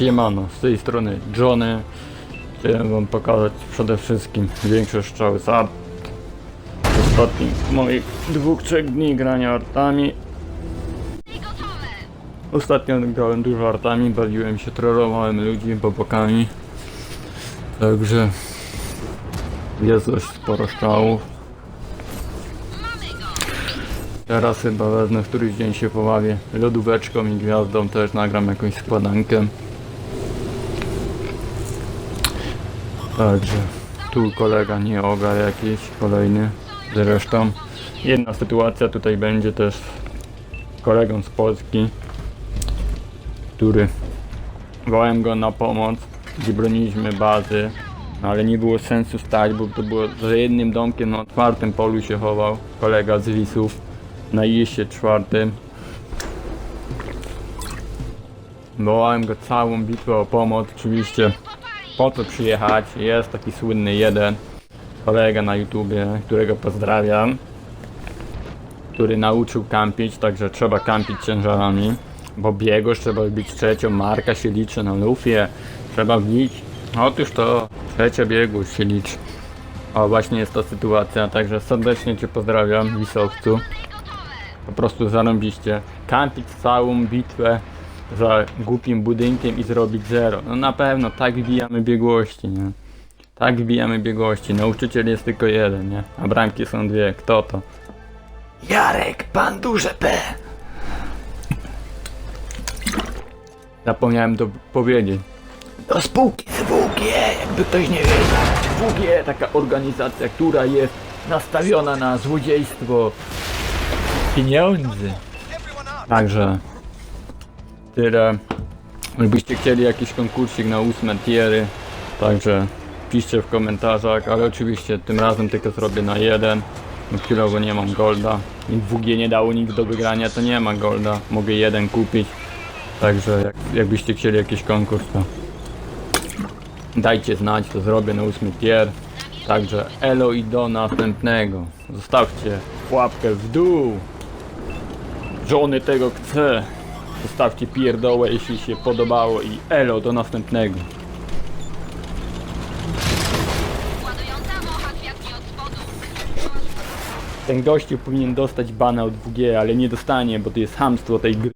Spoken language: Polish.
Siemano, z tej strony Johnny. Chciałem wam pokazać przede wszystkim większe strzały. Z ostatnich moich dwóch, trzech dni grania artami. Ostatnio grałem dużo artami, bawiłem się, trollowałem ludzi bobokami. Także jest dość sporo strzałów. Teraz chyba wezmę któryś dzień się pobawię lodóweczką i gwiazdą też nagram jakąś składankę. Także tu kolega nie ogar jakiś kolejny. Zresztą jedna sytuacja tutaj będzie też z kolegą z Polski, który wołałem go na pomoc, gdzie broniliśmy bazy, no ale nie było sensu stać, bo to było za jednym domkiem na otwartym polu się chował kolega z Wisów na iście czwartym. Wołałem go całą bitwę o pomoc, oczywiście co przyjechać, jest taki słynny jeden kolega na YouTubie, którego pozdrawiam, który nauczył kampić, także trzeba kampić ciężarami, bo biegłość trzeba być trzecią, marka się liczy na lufie, trzeba wbić, otóż to trzecia biegłość się liczy. O właśnie jest ta sytuacja, także serdecznie Cię pozdrawiam, Wisowcu. Po prostu zarąbiście. Kampić całą bitwę za głupim budynkiem i zrobić zero. No na pewno, tak wbijamy biegłości, nie? Tak wbijamy biegłości. Nauczyciel jest tylko jeden, nie? A bramki są dwie. Kto to? Jarek, pan duże P. Zapomniałem to powiedzieć. Do spółki z WG, jakby ktoś nie wiedział. WG, taka organizacja, która jest nastawiona na złodziejstwo pieniędzy. Także tyle. Gdybyście chcieli jakiś konkursik na ósme tiery, także piszcie w komentarzach, ale oczywiście tym razem tylko zrobię na jeden. Chwilowo nie mam golda. WG nie dało nic do wygrania, to nie ma golda. Mogę jeden kupić. Także jak, jakbyście chcieli jakiś konkurs, to dajcie znać, to zrobię na ósmy tier. Także elo i do następnego. Zostawcie łapkę w dół. Żony tego chce. Zostawcie pierdołę, jeśli się podobało i elo do następnego. Ten gościu powinien dostać bana od WG, ale nie dostanie, bo to jest hamstwo tej gry.